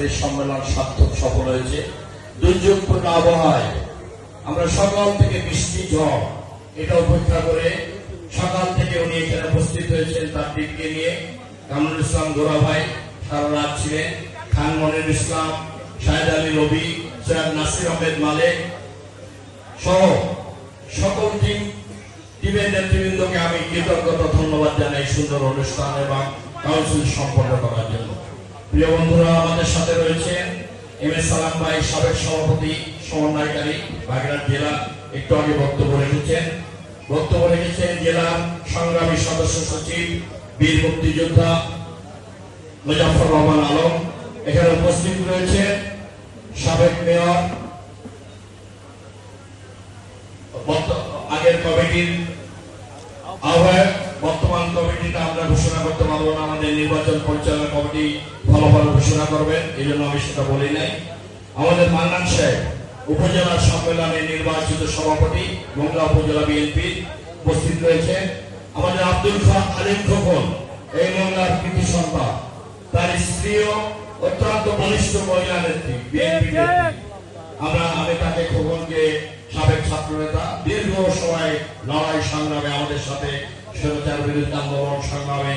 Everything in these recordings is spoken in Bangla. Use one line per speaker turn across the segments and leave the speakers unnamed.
আজকের সম্মেলন সার্থক সফল হয়েছে। দুর্যোগপূর্ণ আবহাওয়ায় আমরা সকাল থেকে বৃষ্টি, ঝড়, এটা উপেক্ষা করে সকাল থেকে উনি এখানে উপস্থিত হয়েছেন তার টিমকে নিয়ে। কামরুল ইসলাম গোরা ভাই, সারা রাত ছিলেন। খান মনির ইসলাম, শাহেদ আলী রবি, সৈয়দ নাসির আহমেদ মালেক সহ সকল টিম টিমের নেতৃবৃন্দকে আমি কৃতজ্ঞতা, ধন্যবাদ জানাই সুন্দর অনুষ্ঠান এবং কাউন্সিল সম্পন্ন করার জন্য। প্রিয় বন্ধুরা, আমাদের সাথে রয়েছেন এম এস সালাম ভাই, সাবেক সভাপতি, সমন্বয়কারী, বাগেরহাট জেলা, একটু আগে বক্তব্য রেখেছেন। বক্তব্য রেখেছেন জেলার সংগ্রামী সদস্য সচিব, বীর মুক্তিযোদ্ধা মুজাফর রহমান আলম। এখানে উপস্থিত রয়েছে সাবেক মেয়র আগের কমিটির আহ্বায়ক, বর্তমান কমিটিটা আমরা ঘোষণা করতে নির্বাচন পরিচালনা কমিটি ফলাফল ঘোষণা করবেন এই জন্য আমি সেটা বলি নাই। আমাদের মান্নান সাহেব, উপজেলা সম্মেলনে নির্বাচিত সভাপতি, মোংলা উপজেলা বিএনপি উপস্থিত রয়েছে। আমাদের আব্দুল খান আলিম খোকন, এই মোংলার কৃতি সন্তান তার স্ত্রীও অত্যন্ত বলিষ্ঠ মহিলা নেত্রী, বিএনপি আমরা, আমি তাকে খোকনকে সাবেক ছাত্র নেতা দীর্ঘ সময় লড়াই সংগ্রামে আমাদের সাথে স্বৈরাচার বিরুদ্ধে আন্দোলন সংগ্রামে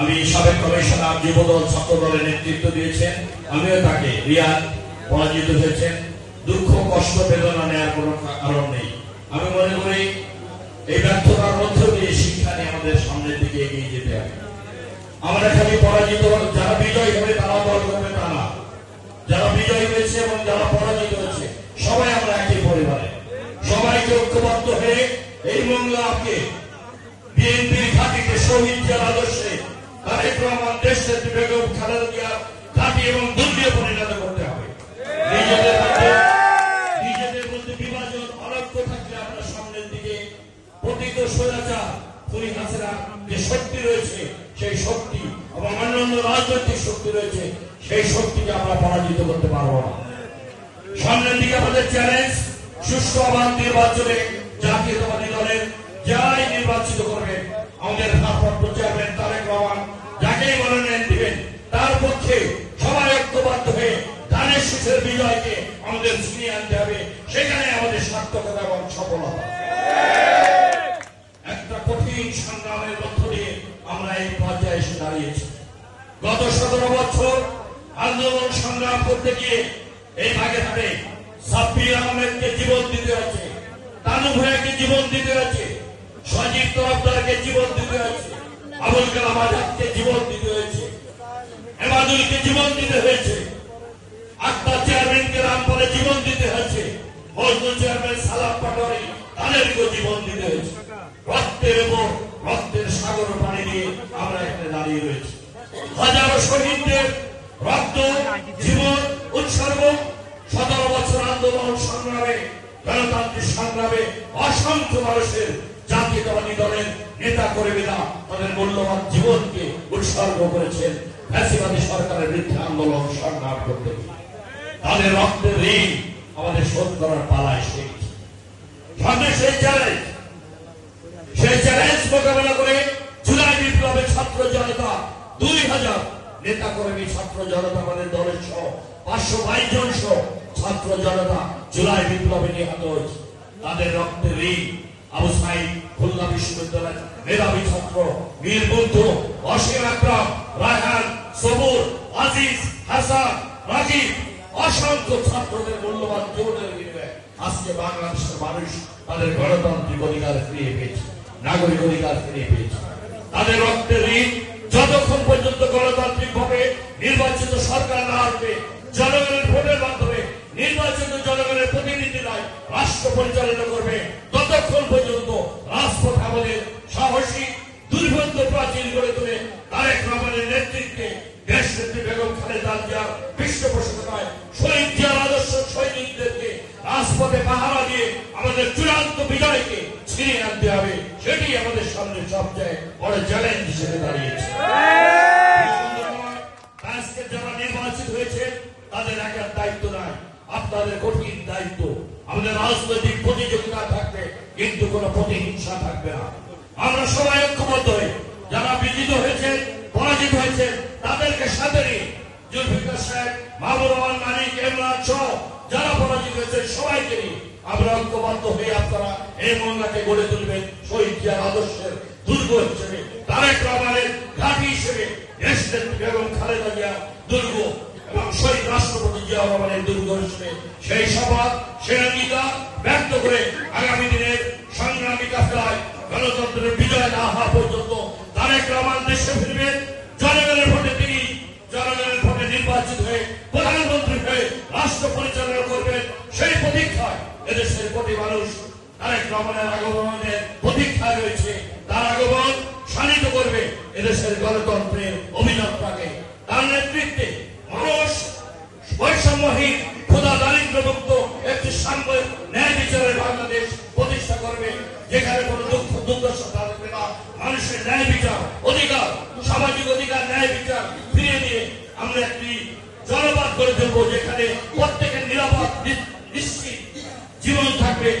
আমি সাবেক কমিশনার যুবদল ছাত্র দলের নেতৃত্ব দিয়েছেন। আমিও তাকে রিয়াদ পরাজিত হয়েছেন। দুঃখ, কষ্ট, বেদনা নেওয়ার কোনো কারণ নেই। আমি মনে করি এই ব্যর্থতার মধ্য দিয়ে শিক্ষা নিয়ে আমাদের সামনের দিকে এগিয়ে যেতে হবে। আমরা খালি পরাজিত যারা বিজয় হবে তারা দল করবে তা না। যারা বিজয়ী হয়েছে এবং যারা পরাজিত হয়েছে, সবাই আমরা একই পরিবারে। সবাইকে ঐক্যবদ্ধ হয়ে এই মংলাকে বিএনপির ঘাটিকে শহীদ জেলা আদর্শে তারেক রহমান সেই শক্তি অন্যান্য রাজনৈতিক শক্তি রয়েছে, সেই শক্তিকে আমরা পরাজিত করতে পারব সামনের দিকে আমাদের চ্যালেঞ্জ সুষ্ঠু আবার নির্বাচনে জাতীয়তাবাদী দলের যাই নির্বাচিত করবে আমাদের ভারপ্রাপ্ত চেয়ারম্যান তারেক রহমান যাকেই মনোনয়ন দিবেন তার পক্ষে সবাই ঐক্যবদ্ধ হয়ে শীষের বিজয়কে আমাদের ছিনিয়ে আনতে হবে। সেখানে আমাদের সার্থকতা এবং সফলতা একটা কঠিন সংগ্রামের মধ্য দিয়ে আমরা এই পর্যায়ে এসে দাঁড়িয়েছি। গত সতেরো বছর আন্দোলন সংগ্রাম করতে গিয়ে এই বাগেরহাটে সাব্বির আহমেদকে জীবন দিতে হয়েছে, তানু ভাইয়াকে জীবন দিতে হয়েছে, সজীব তরফদারকে জীবন দিতে হয়েছে, আবুল কালাম আজাদকে জীবন দিতে হয়েছে, এমাদুলকে জীবন দিতে হয়েছে। রামপালে জীবন দিতে হয়েছে। মজদুর চেয়ারম্যান সালাম পাটোয়ারি তাদেরকেও জীবন দিতে হয়েছে। রক্তের উপর, রক্তের সাগর পানি দিয়ে আমরা এখানে দাঁড়িয়ে রয়েছি। হাজারো শহীদদের রক্ত, জীবন, উৎসর্গ, সতেরো বছর আন্দোলন সংগ্রামে, গণতান্ত্রিক সংগ্রামে অসংখ্য মানুষের জাতীয়তাবাদী দলের নেতা কর্মীরা তাদের মূল্যবান জীবনকে উৎসর্গ করেছেন। ফ্যাসিবাদী সরকারের বিরুদ্ধে আন্দোলন সংগ্রাম করতে। তাদের রক্তের ঋণ আমাদের শোধ করার পালা এসে সামনে সেই চ্যালেঞ্জ সেই চ্যালেঞ্জ মোকাবেলা করে জুলাই বিপ্লবের ছাত্র জনতা, দুই হাজার নেতা কর্মী ছাত্র জনতা আমাদের দলের সহ পাঁচশো বাইশ জন সহ ছাত্র জনতা জুলাই বিপ্লবে নিহত হয়েছে। তাদের রক্তের ঋণ। আবু সাইদ, খুলনা বিশ্ববিদ্যালয় মেধাবী ছাত্র, মীর বুদ্ধ, অসীম রায়হান, সবুর, আজিজ, হাসান রাজীব অসংখ্য ছাত্রদের মূল্যবান জীবনের বিনিময়ে আজকে বাংলাদেশের মানুষ তাদের গণতান্ত্রিক অধিকার ফিরিয়ে পেয়েছে, নাগরিক অধিকার ফিরিয়ে পেয়েছে। তাদের রক্তের ঋণ যতক্ষণ পর্যন্ত গণতান্ত্রিক ভাবে নির্বাচিত সরকার না আসবে, জনগণের ভোটের মাধ্যমে নির্বাচিত জনগণের প্রতিনিধিরাই রাষ্ট্র পরিচালনা করবে, ততক্ষণ পর্যন্ত রাজপথ আমাদের সাহসী, দুর্ভেদ্য প্রাচীন গড়ে তুলে তারেক রহমানের নেতৃত্বে দেশ নেত্রী বেগম খালেদা জিয়ার পৃষ্ঠপোষকতায় রাজপথে পাহারা দিয়ে আমাদের চূড়ান্ত বিজয়কে ছিনিয়ে আনতে হবে, সেটি আমাদের সামনে সবচেয়ে বড় চ্যালেঞ্জ হিসেবে দাঁড়িয়েছে। আজকে যারা নির্বাচিত হয়েছে, তাদের দায়িত্ব নাই, আপনাদের কঠিন দায়িত্ব। আমাদের রাজনৈতিক প্রতিযোগিতা থাকবে, কিন্তু কোনো প্রতিহিংসা থাকবে না। আমরা সবাই ঐক্যবদ্ধ হয়ে, যারা বিজিত হয়েছে, পরাজিত হয়েছে, তাদেরকে সাথে নিয়ে, জুলফিকার সাহেব মাহবুব রহমান সহ যারা পরাজিত হয়েছে, সবাইকে নিয়ে আমরা ঐক্যবদ্ধ হয়ে আপনারা এই মহল্লাকে গড়ে তুলবেন। শহীদ জিয়ার আদর্শের দুর্গ হিসেবে, তারেক রহমানের ঘাঁটি হিসেবে দেশ বেগম খালেদা জিয়া দুর্গ এবং শহীদ রাষ্ট্রপতি জিয়া রহমানের দুর্গ হিসেবে সেই শপথ সেনানিকা ব্যক্ত করে আগামী দিনের সংগ্রামী কাফেলায় গণতন্ত্রের বিজয় না হওয়া পর্যন্ত তারেক রহমান দেশে ফিরবেন জনগণের ভোটে তিনি জনগণের ভোটে নির্বাচিত হয়ে প্রধানমন্ত্রী হয়ে রাষ্ট্র পরিচালনা করবেন সেই প্রতীক্ষায় এদেশের কোটি মানুষ তারেক রহমানের আগমনের প্রতীক্ষায় রয়েছে। তার আগমন শানিত করবে এদেশের গণতন্ত্রের অভিযাত্রাকে। তার নেতৃত্বে মানুষ বৈষম্যহীন খোদা দারিদ্র্যমুক্ত একটি সাম্য ন্যায় বিচারের বাংলাদেশ প্রতিষ্ঠা করবে, যেখানে কোনো দুঃখ, দুর্দশা থাকবে না। মানুষের ন্যায় বিচার, অধিকার, সামাজিক অধিকার, ন্যায় বিচার ফিরিয়ে দিয়ে আমরা একটি জনপদ করে তুলবো, যেখানে প্রত্যেকের নিরাপদ নি- নিশ্চিত জীবন থাকবে